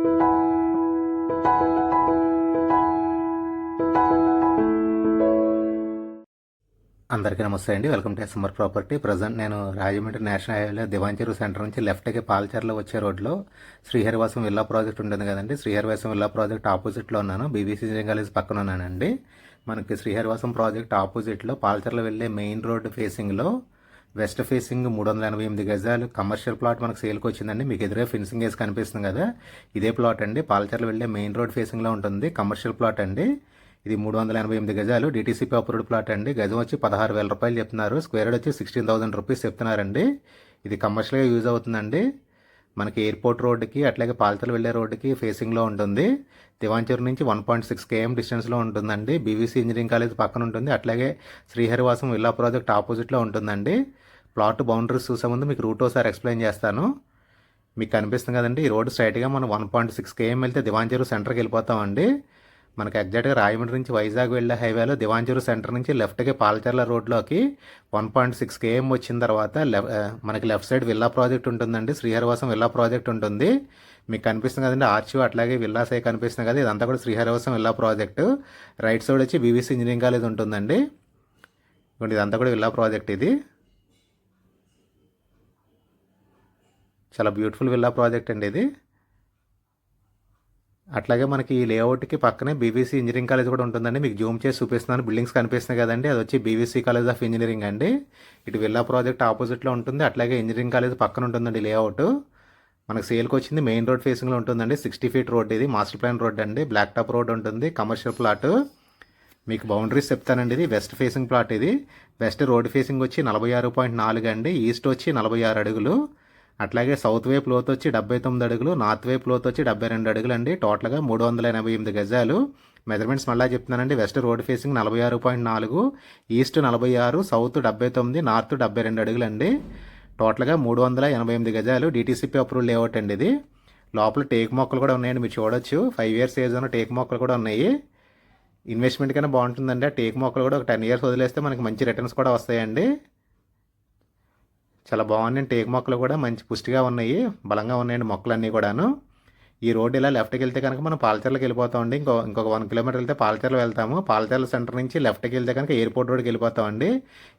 అందరికీ నమస్తే అండి. Welcome to SMR property. Present నేను రాజమండ్రి నేషనల్ హైవేలో దివాంచెరు సెంటర్ నుంచి లెఫ్ట్కి పాల్చర్లో వచ్చే రోడ్లో శ్రీహరివాసం విల్లా ప్రాజెక్ట్ ఉంటుంది కదండి. శ్రీహరివాసం విల్లా ప్రాజెక్ట్ ఆపోజిట్లో ఉన్నాను. బీబీసీ ఇంజనీరింగ్ కాలేజ్ పక్కన ఉన్నానండి. మనకి శ్రీహరివాసం ప్రాజెక్ట్ ఆపోజిట్లో పాల్చర్లో వెళ్ళే మెయిన్ రోడ్ ఫేసింగ్లో వెస్ట్ ఫేసింగ్ మూడు వందల ఎనభై ఎనిమిది గజాలు. కమర్షియల్ ప్లాట్ మనకు సేల్కి వచ్చిందండి. మీకు ఎదురే ఫెన్సింగ్ వేసి కనిపిస్తుంది కదా. ఇదే ప్లాట్ అండి. పాలచర్లు వెళ్ళే మెయిన్ రోడ్ ఫేసింగ్లో ఉంటుంది. కమర్షియల్ ప్లాట్ అండి. ఇది మూడు వందల ఎనభై ఎనిమిది గజాలు. డిటీసీపీ అప్రూవ్డ్ ప్లాట్ అండి. గజం వచ్చి పదహారు వేల రూపాయలు చెప్తున్నారు. స్క్వేర్ వచ్చి సిక్స్టీన్ థౌసండ్ రూపీస్ చెప్తున్నారండి. ఇది కమర్షియల్గా యూజ్ అవుతుందండి. మనకి ఎయిర్పోర్ట్ రోడ్డుకి అట్లాగే పాలతలు వెళ్ళే రోడ్డుకి ఫేసింగ్లో ఉంటుంది. దివాంచూరు నుంచి వన్ పాయింట్ సిక్స్ కేఎం డిస్టెన్స్లో ఉంటుందండి. బీవీసీ ఇంజనీరింగ్ కాలేజ్ పక్కన ఉంటుంది. అట్లాగే శ్రీహరివాసం విల్లా ప్రాజెక్ట్ ఆపోజిట్లో ఉంటుందండి. ప్లాట్ బౌండరీస్ చూసే ముందు మీకు రూట్ ఒకసారి ఎక్స్ప్లెయిన్ చేస్తాను. మీకు కనిపిస్తుంది కదండి ఈ రోడ్డు స్ట్రైట్గా మనం వన్ పాయింట్ సిక్స్ కేఎం వెళ్తే దివాంచేరు సెంటర్కి వెళ్ళిపోతామండి. మనకి ఎగ్జాక్ట్గా రాయమండ్రి నుంచి వైజాగ్ వెళ్ళే హైవేలో దివాంచూరు సెంటర్ నుంచి లెఫ్ట్కి పాలచర్ల రోడ్లోకి వన్ పాయింట్ సిక్స్ కేఎం వచ్చిన తర్వాత మనకి లెఫ్ట్ సైడ్ విల్లా ప్రాజెక్ట్ ఉంటుందండి. శ్రీహరివాసం విల్లా ప్రాజెక్ట్ ఉంటుంది. మీకు కనిపిస్తుంది కదండి ఆర్చ్ అట్లాగే విల్లాసే కనిపిస్తుంది కదా ఇదంతా కూడా Sriharivasam villa project. Right side వచ్చి బీవీసీ ఇంజనీరింగ్ కాలేజ్ ఉంటుందండి. ఇదిగోండి ఇదంతా కూడా విల్లా ప్రాజెక్ట్ ఇది. చాలా బ్యూటిఫుల్ విల్లా ప్రాజెక్ట్ అండి ఇది. అట్లాగే మనకి ఈ లేఅవుట్కి పక్కనే బీవీసీ ఇంజనీరింగ్ కాలేజ్ కూడా ఉంటుందండి. మీకు జూమ్ చేసి చూపిస్తున్నాను. బిల్డింగ్స్ కనిపిస్తున్నాయి కదండి. అది వచ్చి బీవీసీ కాలేజ్ ఆఫ్ ఇంజనీరింగ్ అండి. ఇటు విల్లా ప్రాజెక్ట్ ఆపోజిట్లో ఉంటుంది. అట్లాగే ఇంజనీరింగ్ కాలేజ్ పక్కన ఉంటుందండి లేఅవుట్. మనకు సేల్కి వచ్చింది మెయిన్ రోడ్ ఫేసింగ్లో ఉంటుందండి. సిక్స్టీ ఫీట్ రోడ్ ఇది. మాస్టర్ ప్లాన్ రోడ్ అండి. బ్లాక్ టాప్ రోడ్ ఉంటుంది. Commercial plot. మీకు బౌండరీస్ చెప్తానండి. ఇది వెస్ట్ ఫేసింగ్ ప్లాట్ ఇది. వెస్ట్ రోడ్ ఫేసింగ్ వచ్చి నలభై ఆరు పాయింట్ నాలుగు అండి. ఈస్ట్ వచ్చి నలభై ఆరు అడుగులు. అట్లాగే సౌత్ వైపు లోతు వచ్చి డెబ్బై తొమ్మిది అడుగులు నార్త్ వైపు లోతు వచ్చి డెబ్బై రెండు అడుగులు అండి టోటల్గా మూడు వందల ఎనభై ఎనిమిది గజాలు. మెజర్మెంట్స్ మళ్ళీ చెప్తున్నానండి. వెస్ట్ రోడ్ ఫేసింగ్ నలభై ఆరు పాయింట్ నాలుగు ఈస్ట్ నలభై ఆరు సౌత్ డెబ్బై తొమ్మిది నార్త్ డెబ్బై రెండు అడుగులు అండి టోటల్గా మూడు వందల ఎనభై ఎనిమిది గజాలు డీటీసీపీ అప్రూవల్ లేఅవుట్ అండి ఇది. లోపల టేక్ మొక్కలు కూడా ఉన్నాయండి మీరు చూడొచ్చు. ఫైవ్ ఇయర్స్ ఏజ్ ఉన్న టేక్ మొక్కలు కూడా ఉన్నాయి. ఇన్వెస్ట్మెంట్ కన్నా బాగుంటుందండి. ఆ టేక్ మొక్కలు కూడా ఒక టెన్ ఇయర్స్ వదిలేస్తే మనకి మంచి రిటర్న్స్ కూడా వస్తాయండి. చాలా బాగున్నాయి. టేక్ మొక్కలు కూడా మంచి పుష్టిగా ఉన్నాయి. బలంగా ఉన్నాయండి మొక్కలన్నీ కూడాను. ఈ రోడ్ ఇలా లెఫ్ట్కి వెళ్తే కనుక మనం పాలచర్లకు వెళ్ళిపోతామండి ఇంకో ఇంకొక వన్ కిలోమీటర్ వెళ్తే పాలచర్లు వెళ్తాము. పాలచర్ల సెంటర్ నుంచి లెఫ్ట్కి వెళ్తే కనుక ఎయిర్పోర్ట్ రోడ్కి వెళ్ళిపోతామండి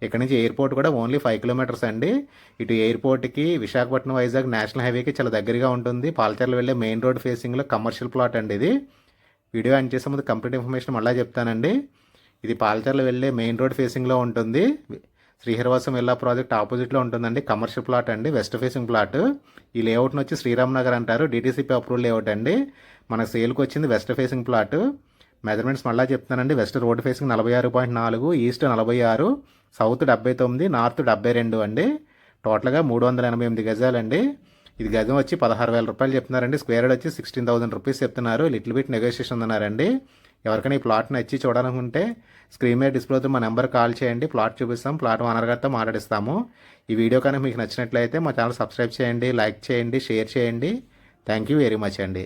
ఇక్కడ నుంచి ఎయిర్పోర్ట్ కూడా ఓన్లీ ఫైవ్ కిలోమీటర్స్ అండి. ఇటు ఎయిర్పోర్ట్కి విశాఖపట్నం వైజాగ్ నేషనల్ హైవేకి చాలా దగ్గరగా ఉంటుంది. పాలచర్లు వెళ్ళే మెయిన్ రోడ్ ఫేసింగ్లో కమర్షియల్ ప్లాట్ అండి ఇది. వీడియో ఎండ్ చేసే ముందు కంప్లీట్ ఇన్ఫర్మేషన్ మళ్ళీ చెప్తానండి. ఇది పాలచర్లు వెళ్ళే మెయిన్ రోడ్ ఫేసింగ్లో ఉంటుంది. శ్రీహరివాసం వెళ్ళా ప్రాజెక్ట్ ఆపోజిట్లో ఉంటుందండి. కమర్షియల్ ప్లాట్ అండి. West facing plot. ఈ లేఅవుట్ని వచ్చి శ్రీరామ్ నగర్ అంటారు. డీటీసీపీ అప్రూవల్ లేఅవుట్ అండి. మన సేల్కి వచ్చింది వెస్ట్ ఫేసింగ్ ప్లాట్. మెజర్మెంట్స్ మళ్ళీ చెప్తున్నానండి. వెస్ట్ రోడ్ ఫేసింగ్ నలభై ఆరు పాయింట్ నాలుగు ఈస్ట్ నలభై ఆరు సౌత్ డెబ్బై తొమ్మిది నార్త్ డెబ్బై రెండు అండి. టోటల్గా మూడు వందల ఎనభై ఎనిమిది గజాలండి ఇది గజం వచ్చి పదహారు వేల రూపాయలు చెప్తున్నారండి. స్క్వేర్ వచ్చి సిక్స్టీన్ థౌసండ్ రూపీస్ చెప్తున్నారు. లిటిల్ బిట్ నెగోషియేషన్ ఉన్నారండి ఎవరికైనా ఈ ప్లాట్ నచ్చి చూడాలనుకుంటే స్క్రీన్ మీద డిస్ప్లేతో మా నెంబర్ కాల్ చేయండి. ప్లాట్ చూపిస్తాం. ప్లాట్ ఓనర్ గారితో మాట్లాడిస్తాము. ఈ వీడియో కనుక మీకు నచ్చినట్లయితే మా ఛానల్ సబ్స్క్రైబ్ చేయండి లైక్ చేయండి షేర్ చేయండి. థ్యాంక్ యూ వెరీ మచ్ అండి.